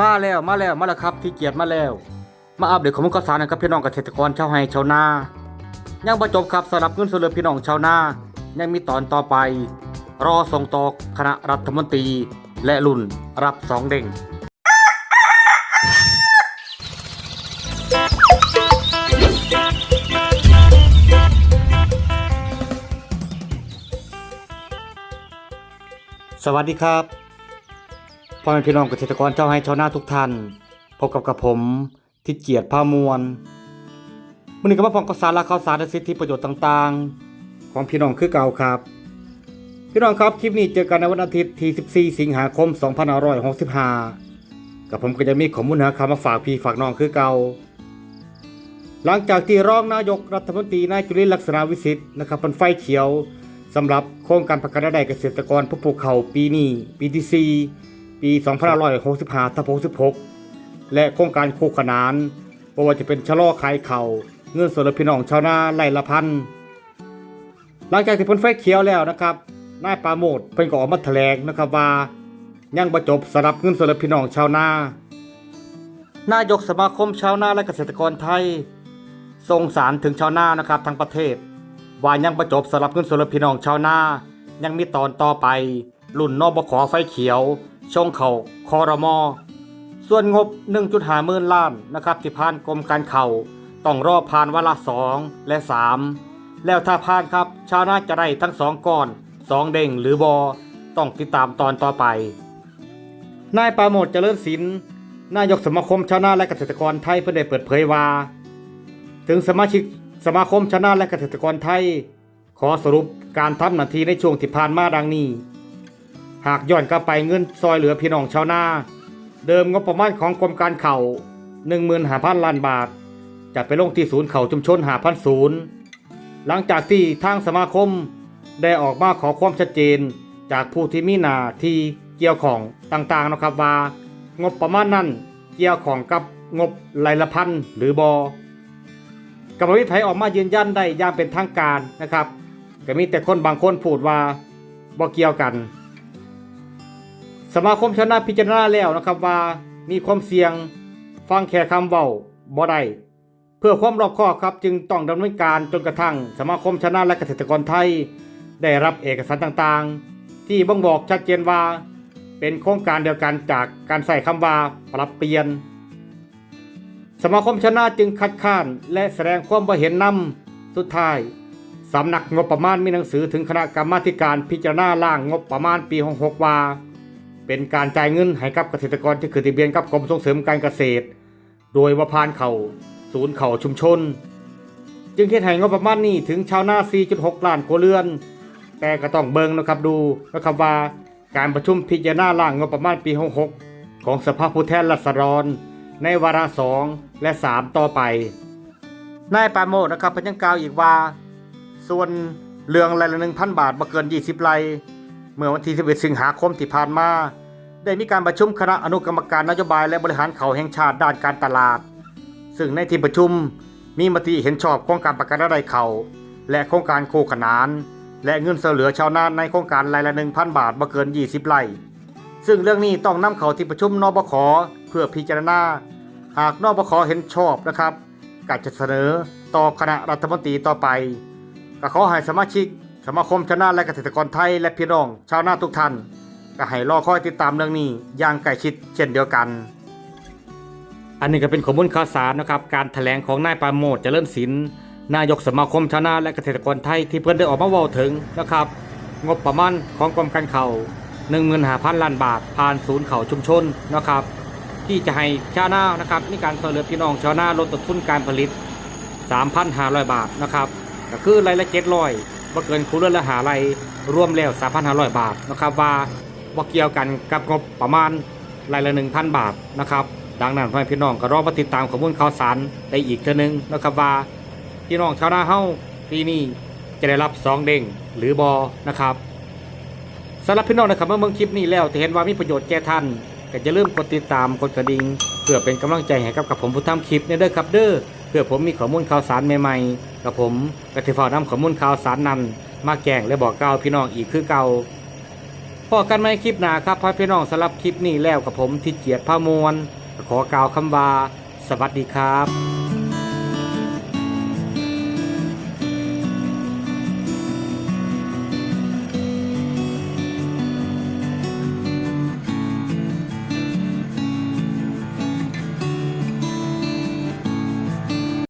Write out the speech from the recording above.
มาแล้วมาแล้วมาแล้วครับที่เกียรติมาแล้ว มาอัปเดตข้อมูลข่าวสารนะครับพี่น้องเกษตรกรชาวไร่ชาวนายังบ่จบครับสำหรับเงินส่วนเหลือพี่น้องชาวนายังมีตอนต่อไป รอส่งต่อคณะรัฐมนตรี และรุ่นรับสองเด้งสวัสดีครับ พ่อแม่พี่น้องเกษตรกรเจ้าให้ชาวนาทุกท่านพบกับกับผมทิศเกียรติพามวลวันนี้ก็มาฟังข่าวสารและข่าวสารและสิทธิประโยชน์ต่างๆ ของพี่น้องคือเก่าครับ พี่น้องครับคลิปนี้เจอกันในวันอาทิตย์ที่14 สิงหาคม 2565 กับผมก็จะมีข้อมูลหาข่าวมาฝากพี่ฝากน้องคือเก่าหลังจากที่รองนายกรัฐมนตรีนายจุลินลักษณะวิสิทธิ์นะครับเป็นไฟเขียวสำหรับโครงการประกันรายได้เกษตรกรผู้ปลูกเขาปีนี้ปีที่4 ปี2565ทับ66 และโครงการคู่ขนานบ่ว่าจะเป็นชะลอขายเข่าเงินส่วนเหลือพี่น้องชาวนาไร่ละพัน หลังจากที่พ้นไฟเขียวแล้วนะครับนายปาโมดเพิ่นก็ออกมาแถลงนะครับว่ายังบ่จบสำหรับเงินส่วนเหลือพี่น้องชาวนานายกสมาคมชาวนาและเกษตรกรไทยส่งสารถึงชาวนานะครับทั้งประเทศ ว่ายังประจบสำหรับเงินส่วนเหลือพี่น้องชาวนายังมีตอนต่อไปรุ่นนอบขอไฟเขียว ช่องเขาคอรมอส่วนงบ 1.5หมื่นล้านนะครับที่ผ่านกรมการเข่าต้องรอผ่านวาระ2และ 3 แล้วถ้าผ่านครับ ชาวนาจะได้ทั้งสองก้อน 2 เด้งหรือบอต้องติดตามตอนต่อไป นายปราโมทเจริญศิลป์นายกสมาคมชาวนาและเกษตรกรไทยเพื่อได้เปิดเผยว่าถึงสมาชิกสมาคมชาวนาและเกษตรกรไทย ขอสรุปการทำหน้าที่ในช่วงที่ผ่านมาดังนี้ หากย้อนกลับไปเงินซอยเหลือพี่น้องชาวนา เดิมงบประมาณของกรมการเข่า15,000ล้านบาท จะไปลงที่ศูนย์เข่าชุมชน5,000ศูนย์หลังจากที่ทางสมาคมได้ออกมาขอความชัดเจน จากผู้ที่มีหน้าที่เกี่ยวของต่างๆนะครับว่า งบประมาณนั้นเกี่ยวของกับงบรายละพันหรือบอกับวิไผออกมายืนยันได้อย่างเป็นทางการนะครับก็มีแต่คนบางคนพูดว่าบ่เกี่ยวกัน สมาคมชาวนาพิจารณาแล้วนะครับว่ามีความเสี่ยงฟังแค่คำเว้าบ่ได้เพื่อความรอบคอบครับจึงต้องดำเนินการจนกระทั่ง สมาคมชาวนาและเกษตรกรไทย ได้รับเอกสารต่างๆ ที่บ่งบอกชัดเจนว่า เป็นโครงการเดียวกันจากการใส่คำว่าปรับเปลี่ยน สมาคมชนะจึงคัดค้านและแสดงความบ่เห็นนำสุดท้ายสำนักงบประมาณมีหนังสือถึงคณะกรรมาธิการพิจารณาร่างงบประมาณปี 66 ว่า เป็นการจ่ายเงินให้กับเกษตรกรที่ขึ้นทะเบียนกับกรมส่งเสริมการเกษตร โดยว่าผ่านเขาศูนย์เข่าชุมชน จึงเฮ็ดให้งบประมาณนี้ถึงชาวนา 4.6 ล้านครัวเรือน แต่ก็ต้องเบิ่งนะครับดูนะครับว่าการประชุมพิจารณาร่างงบประมาณปี 66 ของสภาผู้แทนราษฎร ในวาระสองและสามต่อไปนายปาโมดนะครับพยังกล่าวอีกว่า ส่วนเรื่องรายละหนึ่งพันบาทบ่เกิน 20ไร่ เมื่อวันที่ 11 สิงหาคมที่ผ่านมา ได้มีการประชุมคณะอนุกรรมการนโยบายและบริหารเขาแห่งชาติด้านการตลาด ซึ่งในที่ประชุมมีมติเห็นชอบโครงการประกันรายได้เขา และโครงการโคขนาน และเงินเสเหลือชาวนาในโครงการรายละ1,000บาทบ่เกิน 20 ไร่ ซึ่งเรื่องนี้ต้องนำเข้าที่ประชุมนบขเพื่อพิจารณา หากนบขเห็นชอบนะครับก็จะเสนอต่อคณะรัฐมนตรีต่อไปก็ขอให้สมาชิก สมาคมชาวนาและเกษตรกรไทยและพี่น้อง ชาวนาทุกท่าน ก็ให้รอคอยติดตามเรื่องนี้อย่างใกล้ชิดเช่นเดียวกัน อันนี้ก็เป็นข้อมูลข่าวสารนะครับ การแถลงของนายปาโมทเจริญศิลป์นายกสมาคมชาวนาและเกษตรกรไทยที่เพิ่นได้ออกมาเว้าถึงนะครับ งบประมาณของกรมการเข่า15,000 ล้านบาท ผ่านศูนย์เข่าชุมชนนะครับ ที่จะให้ชาวนานะครับมีการช่วยเหลือพี่น้องชาวนาลดต้นทุนการผลิต 3,500 บาทนะครับก็คือรายละ700 บ่เกินคูเรือนละหาไรายรวมแล้ว3,500 บาทนะครับว่าบ่เกี่ยวกันกับงบประมาณรายละ 1,000 บาทนะครับดังนั้นพ่อพี่น้องก็รอมาติดตามข้อมูลข่าวสารได้อีกเทื่อนึงนะครับว่าพี่น้องชาวนาเฮาปีนี้จะได้รับ2เด้งหรือบอนะครับสำหรับพี่น้องนะครับเมื่อเมืองคลิปนี้แล้วจะเห็นว่ามีประโยชน์แก่ท่านก็อย่าลืมกดติดตามกดกระดิ่งเพื่อเป็นกำลังใจให้กับกับผมผู้ทำคลิปเนี่ยเด้อครับเด้อเพื่อผมมีข้อมูลข่าวสารใหม่ๆ กับผมกติฟากนำขมุนข่าวสารนันมาแกงและบอกเก่าพี่น้องอีกคือเก่าพอกันไหมคลิปหนาครับพ่อพี่น้องสำหรับคลิปนี้แล้วกับผมที่เกียรติพามวลขอกล่าวคำว่า สวัสดีครับ